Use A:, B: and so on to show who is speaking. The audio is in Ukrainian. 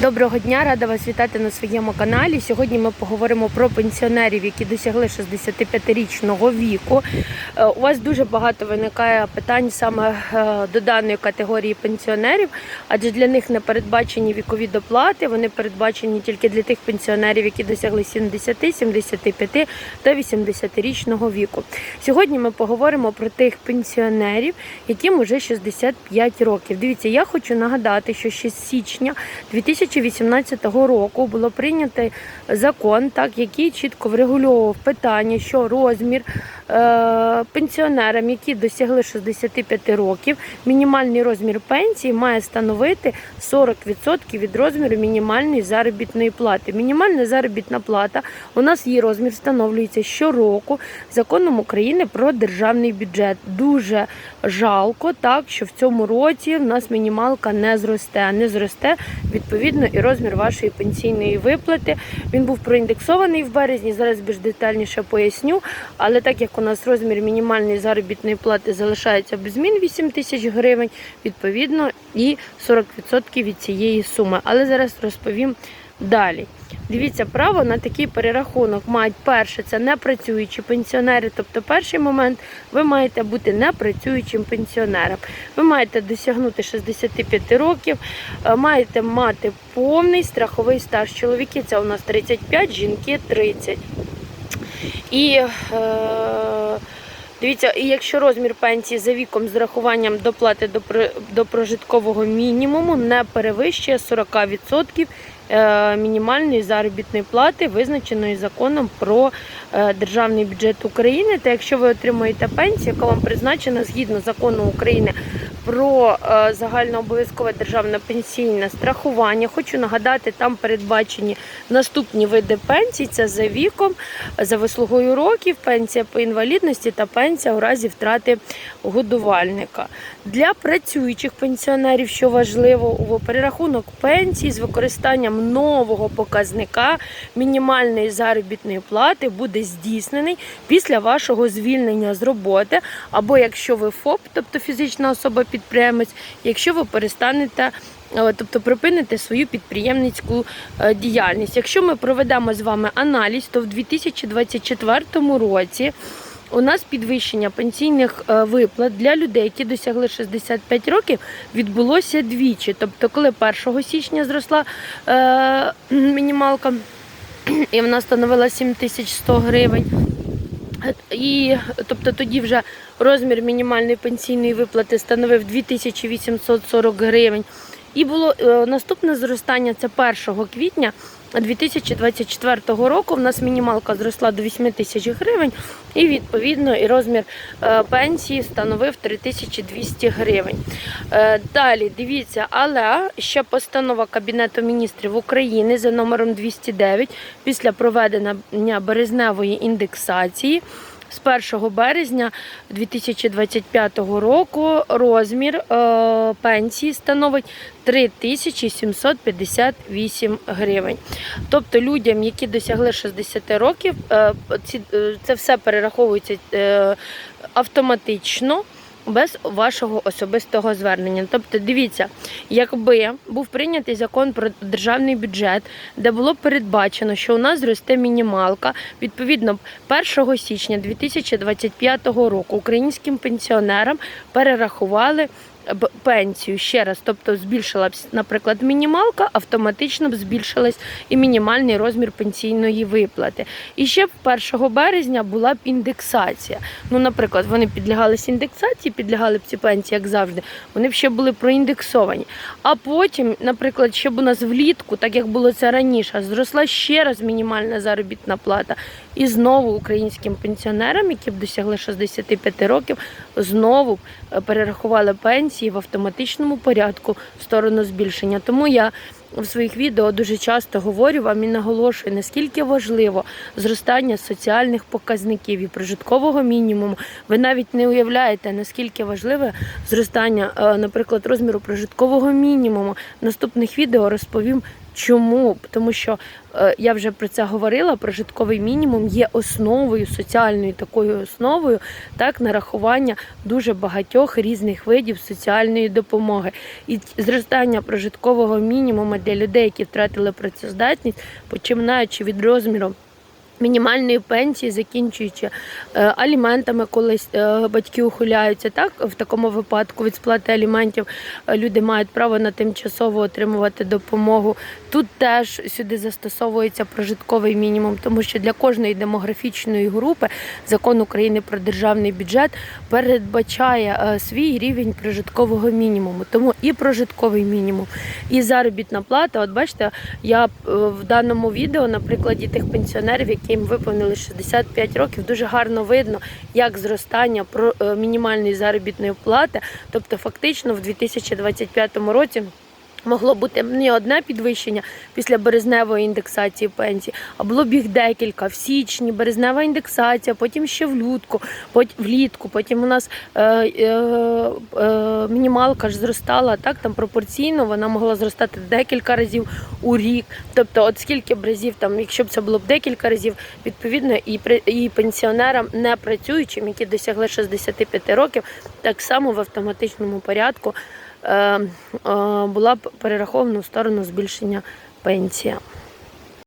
A: Доброго дня, рада вас вітати на своєму каналі. Сьогодні ми поговоримо про пенсіонерів, які досягли 65-річного віку. Е, У вас дуже багато виникає питань саме е, до даної категорії пенсіонерів, адже для них не передбачені вікові доплати. Вони передбачені тільки для тих пенсіонерів, які досягли 70, 75 та 80-річного віку. Сьогодні ми поговоримо про тих пенсіонерів, яким уже 65 років. Дивіться, я хочу нагадати, що ще з січня 2018 року було прийнято закон, так який чітко врегульовував питання, що розмір е, пенсіонерам, які досягли 65 років, мінімальний розмір пенсії має становити 40% від розміру мінімальної заробітної плати. Мінімальна заробітна плата у нас її розмір встановлюється щороку законом України про державний бюджет. Дуже жалко, так що в цьому році в нас мінімалка не зросте, не зросте відповідно і розмір вашої пенсійної виплати. Він був проіндексований в березні. Зараз більш детальніше поясню. Але так як у нас розмір мінімальної заробітної плати залишається без змін 8 тисяч гривень, відповідно і 40% від цієї суми. Але зараз розповім далі. Дивіться, право на такий перерахунок мають перше, це непрацюючі пенсіонери. Тобто, перший момент ви маєте бути непрацюючим пенсіонером. Ви маєте досягнути 65 років, е, маєте мати повний страховий стаж. Чоловіки це у нас 35, жінки 30. І е, дивіться, і якщо розмір пенсії за віком з рахуванням доплати до, прожиткового мінімуму не перевищує 40% е, мінімальної заробітної плати, визначеної законом про е, державний бюджет України. Та якщо ви отримуєте пенсію, яка вам призначена згідно закону України про е, загальнообов'язкове державне пенсійне страхування, хочу нагадати, там передбачені наступні види пенсій: це за віком, за вислугою років, пенсія по інвалідності та пенсія у разі втрати годувальника. Для працюючих пенсіонерів, що важливо, у перерахунок пенсії з використанням нового показника мінімальної заробітної плати буде здійснений після вашого звільнення з роботи, або якщо ви ФОП, тобто фізична особа-підприємець, якщо ви перестанете. е, Тобто припините свою підприємницьку е, діяльність. Якщо ми проведемо з вами аналіз, то в 2024 році у нас підвищення пенсійних е, виплат для людей, які досягли 65 років, відбулося двічі. Тобто, коли 1 січня зросла е, мінімалка, і вона становила 7100 гривень. І тобто тоді вже розмір мінімальної пенсійної виплати становив 2840 гривень. І було е, наступне зростання це 1 квітня 2024 року. В нас мінімалка зросла до 8 тисяч гривень, і відповідно і розмір е, пенсії становив 3200 гривень. Е, Далі дивіться, але ще постанова Кабінету міністрів України за номером 209 після проведення березневої індексації. З 1 березня 2025 року розмір е, пенсії становить 3758 гривень. Тобто людям, які досягли 60 років, е, е, це все перераховується автоматично. Без вашого особистого звернення. Тобто, дивіться, якби був прийнятий закон про державний бюджет, де було передбачено, що у нас зросте мінімалка, відповідно, 1 січня 2025 року українським пенсіонерам перерахували б- пенсію ще раз, тобто збільшилась, наприклад, мінімалка, автоматично б збільшилась і мінімальний розмір пенсійної виплати. І ще б 1 березня була б індексація. Ну, наприклад, вони підлягались індексації, підлягали б ці пенсії, як завжди, вони б ще були проіндексовані. А потім, наприклад, ще б у нас влітку, так як було це раніше, зросла ще раз мінімальна заробітна плата. І знову українським пенсіонерам, які б досягли 65 років, знову е, перерахували пенсії в автоматичному порядку в сторону збільшення. Тому я в своїх відео дуже часто говорю вам і наголошую, наскільки важливо зростання соціальних показників і прожиткового мінімуму. Ви навіть не уявляєте, наскільки важливе зростання, е, наприклад, розміру прожиткового мінімуму. Наступних відео розповім. Чому? Тому що е, я вже про це говорила. Прожитковий мінімум є основою, соціальною такою основою, так нарахування дуже багатьох різних видів соціальної допомоги. І зростання прожиткового мінімуму для людей, які втратили працездатність, починаючи від розміру. Мінімальної пенсії, закінчуючи е, аліментами, коли е, батьки ухиляються, так в такому випадку від сплати аліментів е, люди мають право на тимчасово отримувати допомогу. Тут теж сюди застосовується прожитковий мінімум, тому що для кожної демографічної групи закон України про державний бюджет передбачає свій рівень прожиткового мінімуму. Тому і прожитковий мінімум, і заробітна плата. От бачите, я в даному відео на прикладі тих пенсіонерів, яким виповнили 65 років, дуже гарно видно, як зростання е, мінімальної заробітної плати, тобто фактично в 2025 році. Могло бути не одне підвищення після березневої індексації пенсій, а було б їх декілька в січні, березнева індексація, потім ще влітку, потім влітку. Потім у нас е, е, е, мінімалка ж зростала так, там пропорційно вона могла зростати декілька разів у рік. Тобто, от скільки б разів, там, якщо б це було б декілька разів, відповідно, і і пенсіонерам не працюючим, які досягли 65 років, так само в автоматичному порядку була б перерахована в сторону збільшення пенсія.